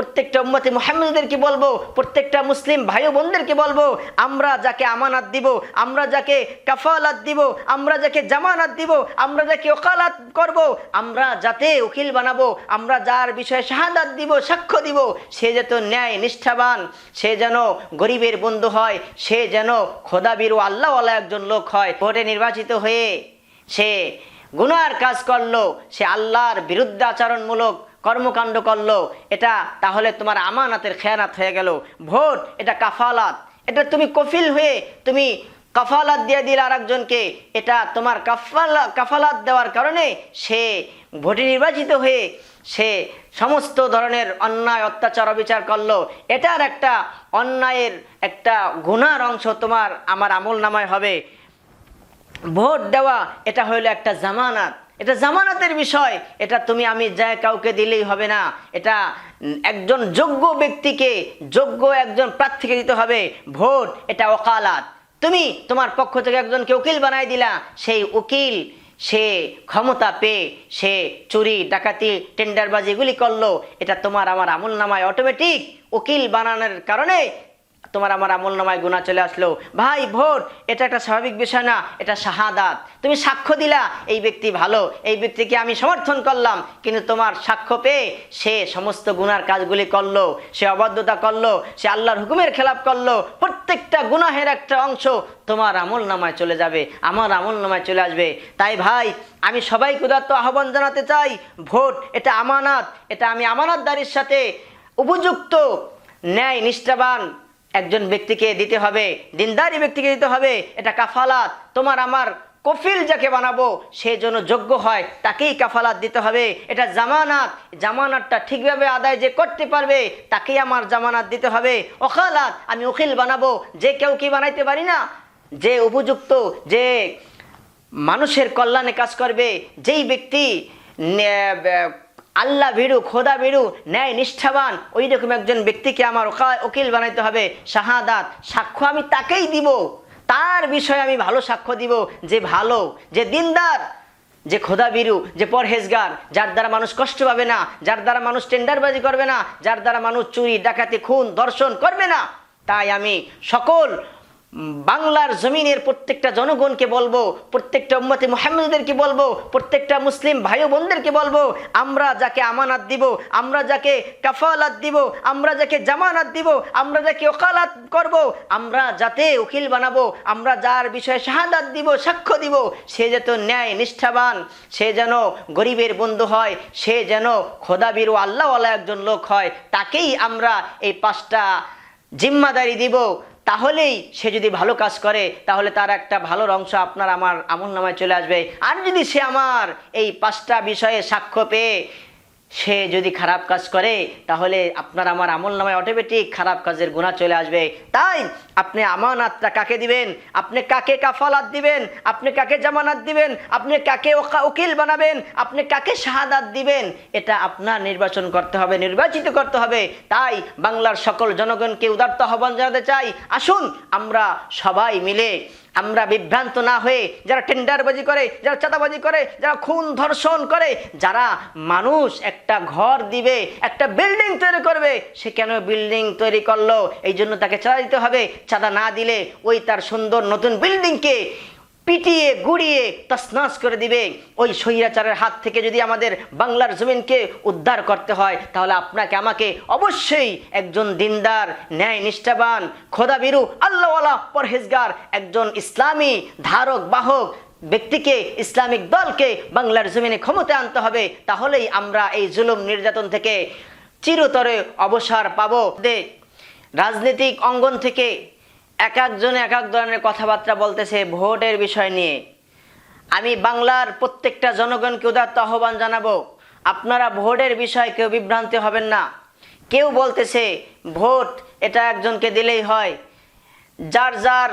প্রত্যেকটা উম্মতি মোহাম্মদদেরকে বলব? প্রত্যেকটা মুসলিম ভাই বোনদেরকে বলব? আমরা যাকে আমানাত দিব, আমরা যাকে কাফালাত দিব, আমরা যাকে জামানাত দিব, আমরা যাকে ওকালাত করব, আমরা যাতে উকিল বানাবো, আমরা যার বিষয়ে শাহাদাত দিব, সাক্ষ্য দিব, সে যেন ন্যায় নিষ্ঠাবান, সে যেন গরিবের বন্ধু হয়, সে যেন খোদাবির আল্লাহওয়ালা একজন লোক হয়। ভোটে নির্বাচিত হয়ে সে গুনার কাজ করল, সে আল্লাহর বিরুদ্ধে আচরণমূলক কর্মকাণ্ড করল, এটা তাহলে তোমার আমানাতের খেয়ানাত হয়ে গেল। ভোট, এটা কাফালাত। এটা তুমি কফিল হয়ে তুমি কাফালাত দিয়ে দিলে আর একজনকে এটা তোমার কাফালা কাফালাত দেওয়ার কারণে সে ভোটে নির্বাচিত হয়ে সে সমস্ত ধরনের অন্যায়, অত্যাচার, অবিচার করল। এটার একটা অন্যায়ের একটা গুনার অংশ তোমার আমার আমল নামায় হবে। ভোট দেওয়া, এটা হইল একটা জামানাত। এটা জামানাতের বিষয়। এটা তুমি আমি যায় কাউকে দিলেই হবে না। এটা একজন যোগ্য ব্যক্তিকে যোগ্য একজন প্রার্থীকে দিতে হবে। ভোট, এটা ওকালাত। তুমি তোমার পক্ষ থেকে একজনকে উকিল বানাই দিলা। সেই উকিল, সে ক্ষমতা পেয়ে, সে চুরি, ডাকাতি, টেন্ডারবাজি এগুলি করল। এটা তোমার আমার আমল নামায় অটোমেটিক উকিল বানানোর কারণে তোমার আমার আমল নামায় গুণা চলে আসলো। ভাই ভোট এটা একটা স্বাভাবিক বিষয় না, এটা শাহাদাত। তুমি সাক্ষ্য দিলা, এই ব্যক্তি ভালো, এই ব্যক্তিকে আমি সমর্থন করলাম, কিন্তু তোমার সাক্ষ্য পেয়ে সে সমস্ত গুনার কাজগুলি করল, সে অবাধ্যতা করল, সে আল্লাহর হুকুমের খেলাপ করল, প্রত্যেকটা গুনাহের একটা অংশ তোমার আমল নামায় চলে যাবে, আমার আমল নামায় চলে আসবে। তাই ভাই, আমি সবাইকে উদাত্ত আহ্বান জানাতে চাই ভোট এটা আমানাত, এটা আমি আমানতদারির সাথে উপযুক্ত ন্যায় নিষ্ঠাবান একজন ব্যক্তিকে দিতে হবে, দিনদারি ব্যক্তিকে দিতে হবে, এটা কাফালাত। তোমার আমার কফিল যাকে বানাবো, সে যেন যোগ্য হয়, তাকেই কাফালাত দিতে হবে। এটা জামানাত। জামানাতটা ঠিকভাবে আদায় যে করতে পারবে, তাকেই আমার জামানাত দিতে হবে। ওখালাত, আমি উকিল বানাবো। যে কেউ কি বানাইতে পারি না? যে উপযুক্ত, যে মানুষের কল্যাণে কাজ করবে, যেই ব্যক্তি আল্লাহ ভিড়ু খোদা ভিড়ু ন্যায় নিষ্ঠাবান। ওই রকম একজন ব্যক্তিকে আমার উকিল বানাইতে হবে, শাহাদাত। সাক্ষ্য আমি তাকেই দিব। তার বিষয়ে আমি ভালো সাক্ষ্য দিব, যে ভালো, যে দিনদার, যে খোদা বিরু, যে পরহেজগার, যার দ্বারা মানুষ কষ্ট পাবে না, যার দ্বারা মানুষ টেন্ডারবাজি করবে না, যার দ্বারা মানুষ চুরি, ডাকাতি, খুন দর্শন করবে না। তাই আমি সকল বাংলার জমিনের প্রত্যেকটা জনগণকে বলব, প্রত্যেকটা উম্মতি মোহাম্মদদেরকে বলব, প্রত্যেকটা মুসলিম ভাই বোনদেরকে বলব, আমরা যাকে আমানাত দিব, আমরা যাকে কাফালাত দিব, আমরা যাকে জামানাত দিব, আমরা যাকে ওকালাত করব, আমরা যাতে উকিল বানাবো, আমরা যার বিষয়ে শাহাদাত দিব, সাক্ষ্য দিব, সে যেন ন্যায় নিষ্ঠাবান, সে যেন গরিবের বন্ধু হয়, সে যেন খোদাবির ও আল্লাহওয়ালা একজন লোক হয়, তাকেই আমরা এই পাঁচটা জিম্মাদারি দিব। তাহলেই সে যদি ভালো কাজ করে, তাহলে তার একটা ভালো অংশ আপনার আমার আমল নামায় চলে আসবে। আর যদি সে আমার এই পাঁচটা বিষয়ে সাক্ষ্য পেয়ে সে যদি খারাপ কাজ করে, তাহলে আপনার আমার আমল নামায় অটোমেটিক খারাপ কাজের গুণা চলে আসবে। তাই আপনি আমানাতটা কাকে দিবেন? আপনি কাকে কাফালাত দিবেন? আপনি কাকে জামানাত দিবেন? আপনি কাকে উকিল বানাবেন? আপনি কাকে শাহাদাত দিবেন? এটা আপনার নির্বাচন করতে হবে, নির্বাচিত করতে হবে। তাই বাংলার সকল জনগণকে উদার্ত আহ্বান জানাতে চাই। আসুন আমরা সবাই মিলে আমরা বিভ্রান্ত না হয়ে যারা টেন্ডারবাজি করে, যারা চাঁদাবাজি করে, যারা খুন ধর্ষণ করে, যারা মানুষ একটা ঘর দিবে, একটা বিল্ডিং তৈরি করবে, সে কেন বিল্ডিং তৈরি করল? এই জন্য তাকে চাঁদা দিতে হবে। চাঁদা না দিলে ওই তার সুন্দর নতুন বিল্ডিংকে পিটিয়ে, গুড়িয়ে তসনাস করে দিবে। ওই স্বৈরাচারের হাত থেকে যদি আমাদের বাংলার জমিনকে উদ্ধার করতে হয়, তাহলে আপনাকে আমাকে অবশ্যই একজন দিনদার ন্যায় নিষ্ঠাবান খোদাবিরু, আল্লাহওয়ালা, পরহেজগার, একজন ইসলামী ধারক, বাহক ব্যক্তিকে, ইসলামিক দলকে বাংলার জমিনে ক্ষমতা আনতে হবে, তাহলেই আমরা এই জুলুম নির্যাতন থেকে চিরতরে অবসর পাবো। রাজনৈতিক অঙ্গন থেকে এক একজনে এক এক ধরনের কথাবার্তা বলতেছে ভোটের বিষয় নিয়ে। আমি বাংলার প্রত্যেকটা জনগণকে উদাত্ত আহ্বান জানাব, আপনারা ভোটের বিষয়ে কেউ বিভ্রান্তি হবেন না। কেউ বলতেছে, ভোট এটা একজনকে দিলেই হয়। যার যার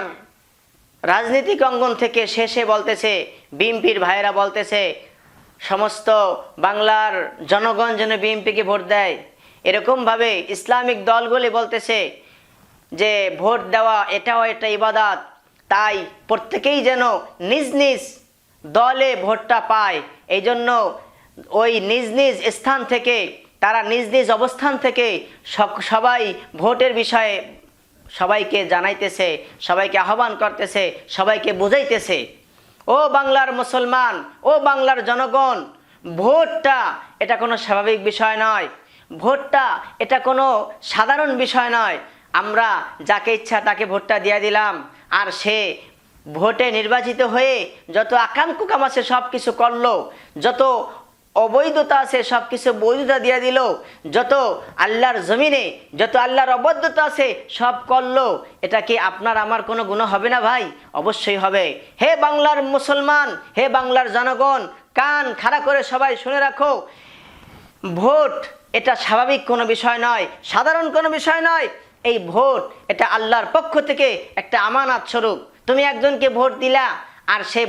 রাজনৈতিক অঙ্গন থেকে শেষে বলতেছে, বিএনপির ভাইয়েরা বলতেছে, সমস্ত বাংলার জনগণ যেন বিএনপিকে ভোট দেয়। এরকমভাবে ইসলামিক দলগুলি বলতেছে যে ভোট দেওয়া এটাও একটা ইবাদাত। তাই প্রত্যেকেই যেন নিজ নিজ দলে ভোটটা পায়। এই জন্য ওই নিজ নিজ স্থান থেকে, তারা নিজ নিজ অবস্থান থেকে সবাই ভোটের বিষয়ে সবাইকে জানাইতেছে, সবাইকে আহ্বান করতেছে, সবাইকে বুঝাইতেছে। ও বাংলার মুসলমান, ও বাংলার জনগণ, ভোটটা এটা কোনো স্বাভাবিক বিষয় নয়। ভোটটা এটা কোনো সাধারণ বিষয় নয়। আমরা যাকে ইচ্ছা তাকে ভোটটা দিয়ে দিলাম। আর সে ভোটে নির্বাচিত হয়ে যত আকাম কুকাম আছে সব কিছু করল, যত অবৈধতা আছে সব কিছু বৈধতা দিয়ে দিল, যত আল্লাহর জমিনে যত আল্লাহর অবৈধতা আছে সব করল, এটা কি আপনার আমার কোনো গুণ হবে না ভাই? অবশ্যই হবে। হে বাংলার মুসলমান, হে বাংলার জনগণ, কান খাড়া করে সবাই শুনে রাখো, ভোট এটা স্বাভাবিক কোনো বিষয় নয়, সাধারণ কোনো বিষয় নয় এই ভোট এটা আল্লাহর পক্ষ থেকে একটা আমানত স্বরূপ। তুমি একজনকে ভোট দিলা, আর সে